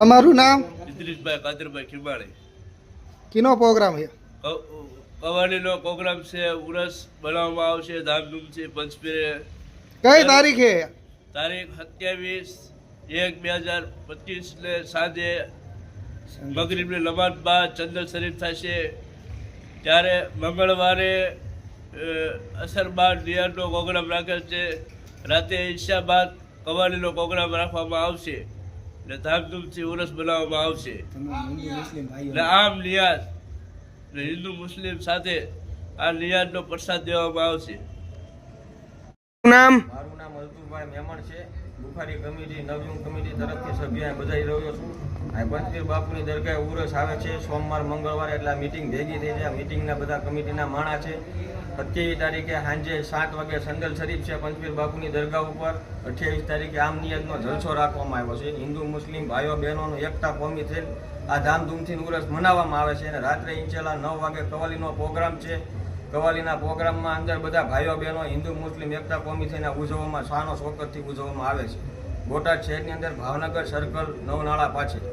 તમારું નામ? ઇદ્રીસભાઈ Kadarbhai Khimani Kino programme છે? કવાડીનો પ્રોગ્રામ છે ઉરસ બનાવવામાં આવશે ધામધૂમથી પંચપીરે. કઈ તારીખે? તારીખ સત્યાવીસ એક બે હજાર પચીસ ને સાંજે મગરીબની નમાજ બાદ ચંદન શરીફ થશે. ત્યારે મંગળવારે અસર બાદ નિયરનો પ્રોગ્રામ રાખેલ છે. રાતે ઈશા બાદ કવાડીનો પ્રોગ્રામ રાખવામાં આવશે. ને ધામધૂમથી ઉરસ બનાવવામાં આવશે. એટલે આમ નિયાઝ ને હિન્દુ મુસ્લિમ સાથે આ નિયાઝનો પ્રસાદ દેવામાં આવશે. નામ મારું નામ અલ્પુભાઈ મેમણ છે. બુખારી કમિટી, નવયુગ કમિટી તરફથી સભ્ય બધાઈ રહ્યો છું. આ પંચવીર બાપુની દરગાહ ઉરસ આવે છે. સોમવાર, મંગળવાર એટલે મીટિંગ ભેગી થઈ જાય. મિટિંગના બધા કમિટીના માણા છે. સત્યાવીસ તારીખે સાંજે સાત વાગે સંદલ શરીફ છે પંચવીર બાપુની દરગાહ ઉપર. અઠ્યાવીસ તારીખે આમ નિયતનો જલસો રાખવામાં આવ્યો છે. હિન્દુ, મુસ્લિમ, ભાઈઓ, બહેનોનો એકતા કોમી થયેલ આ ધામધૂમથી ઉરસ મનાવવામાં આવે છે. અને રાત્રે ઇંચેલા નવ વાગે કવાલીનો પ્રોગ્રામ છે. કવાલીના પ્રોગ્રામમાં અંદર બધા ભાઈઓ બહેનો હિન્દુ, મુસ્લિમ, એકતા, કોમી થઈને ઉજવવામાં શાનો શોકતથી ઉજવવામાં આવે છે. બોટાદ શહેરની અંદર ભાવનગર સર્કલ નવનાળા પાછળ.